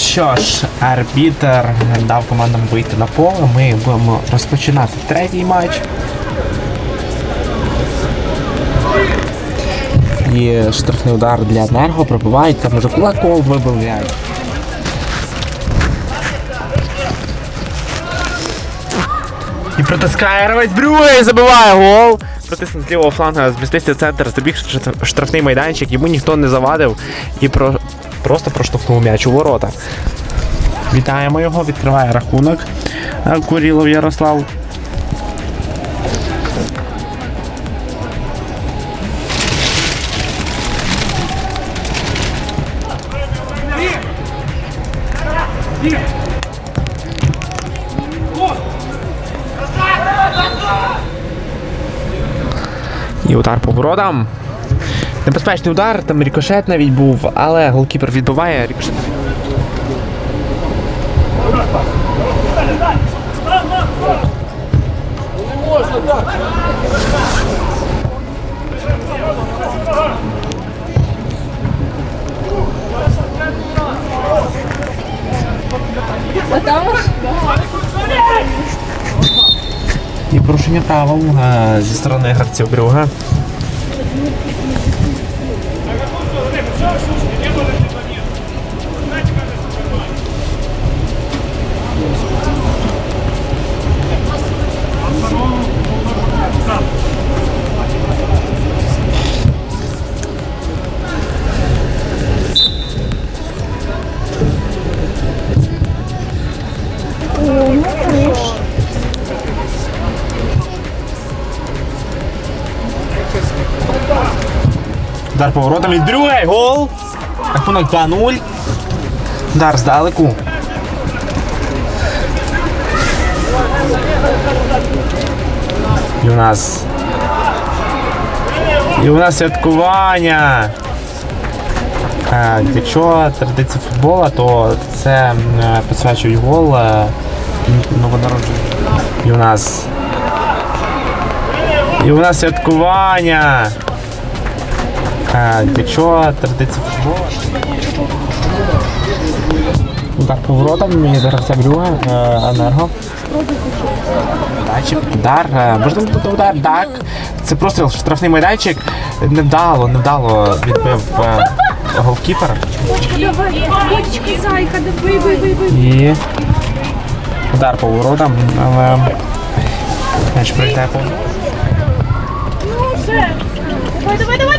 що ж, арбітер дав командам вийти на поле. Ми будемо розпочинати третій матч. І штрафний удар для енерго пробивають, там вже кулаков вибивають. І протискає гравець Брює і забиває гол. Протиснув з лівого фланга, змістився центр, забіг штрафний майданчик, йому ніхто не завадив і про... просто проштовхнув м'яч у ворота. Вітаємо його, відкриває рахунок. Е, Курілов Ярослав. І удар по воротам. Небезпечний удар, там рікошет навіть був, але голкіпер відбиває рікошет. І порушення правил е, зі сторони гравців Брюга. Удар поворотом і гол. Рахунок 2-0. Удар здалеку. І у нас. І у нас святкування. Е, Якщо традиція футбола, то це е, посвячують гол е, новонароджений. І у нас. І у нас святкування. Якщо традиція футболу. Удар поворотом і гравця Брюга, е, енерго. Удар, е, можливо тут удар, так. Це просто штрафний майданчик. Невдало, невдало відбив е, голкіпер. І удар по воротам, але м'яч. Ну все. Давай, давай, давай.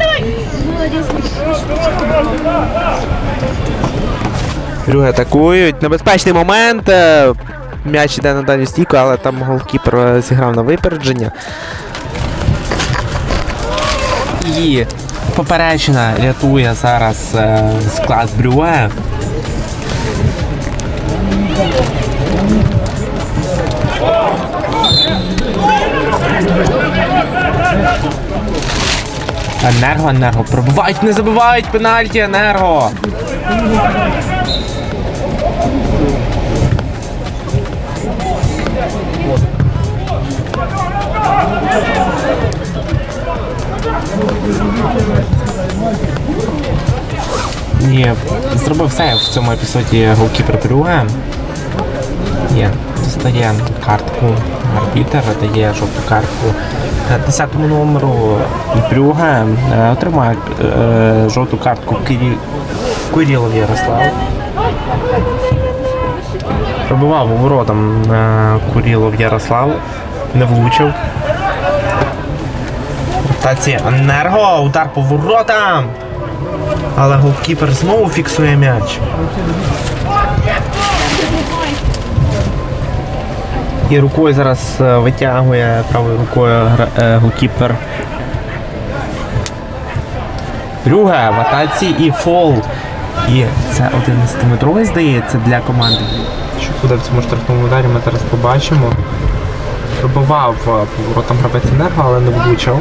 Брюги атакують. Небезпечний момент. е, М'яч іде на дальню стійку, але там голкіпер е, зіграв на випередження. І поперечина рятує зараз е, склад Брюе. Енерго, енерго. Пробивають, не забивають пенальті, енерго. Ні, зробив все в цьому епізоді голкіпер Брюге. Є, достає картку арбітер, дає жовту картку 10-му номеру Брюге, е, отримає е, жовту картку Кирі... Кирилов Ярослав. Пробивав у воротам е, Курілов Ярослав, не влучив. Ротація енерго, удар по воротам. Але голкіпер знову фіксує м'яч. І рукою зараз е, витягує правою рукою гра- е, голкіпер. Брюге в атаці і фол. І це 11-метровий, здається, для команди. Що буде в цьому штрафному ударі, ми зараз побачимо. Пробивав е, поворотом гравець енерго, але не влучив.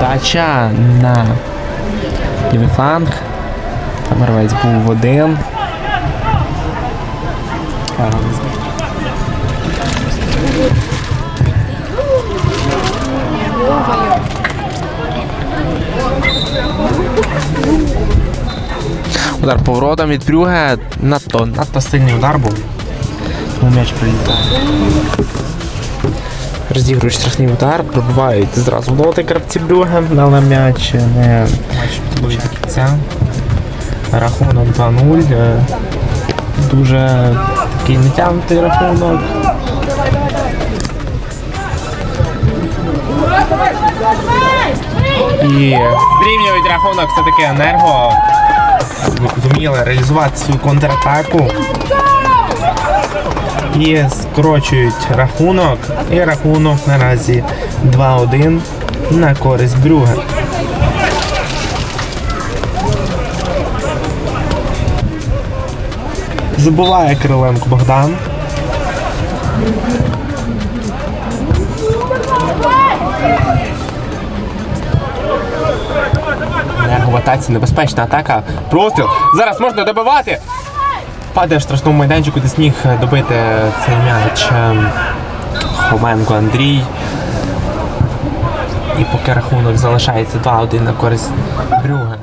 Тача на лівий фланг. Там гравець був один. Удар поворотом від Брюге. Надто, надто сильний удар був. Тому м'яч прилітає. Розігрують штрафний удар, пробивають зразу лоти гравці Брюге, але м'яч не матч до кінця. Рахунок 2-0. Е, Дуже такий нетягнутий рахунок. І зрівнюють рахунок все-таки енерго. Зуміли реалізувати свою контратаку. І скорочують рахунок. І рахунок наразі 2-1 на користь Брюге. Забуває Кириленко Богдан. Атаці, небезпечна атака. Простріл. Зараз можна добивати. Падає в страшному майданчику, де сніг добити цей м'яч. ем, Хоменко Андрій. І поки рахунок залишається 2-1 на користь Брюге.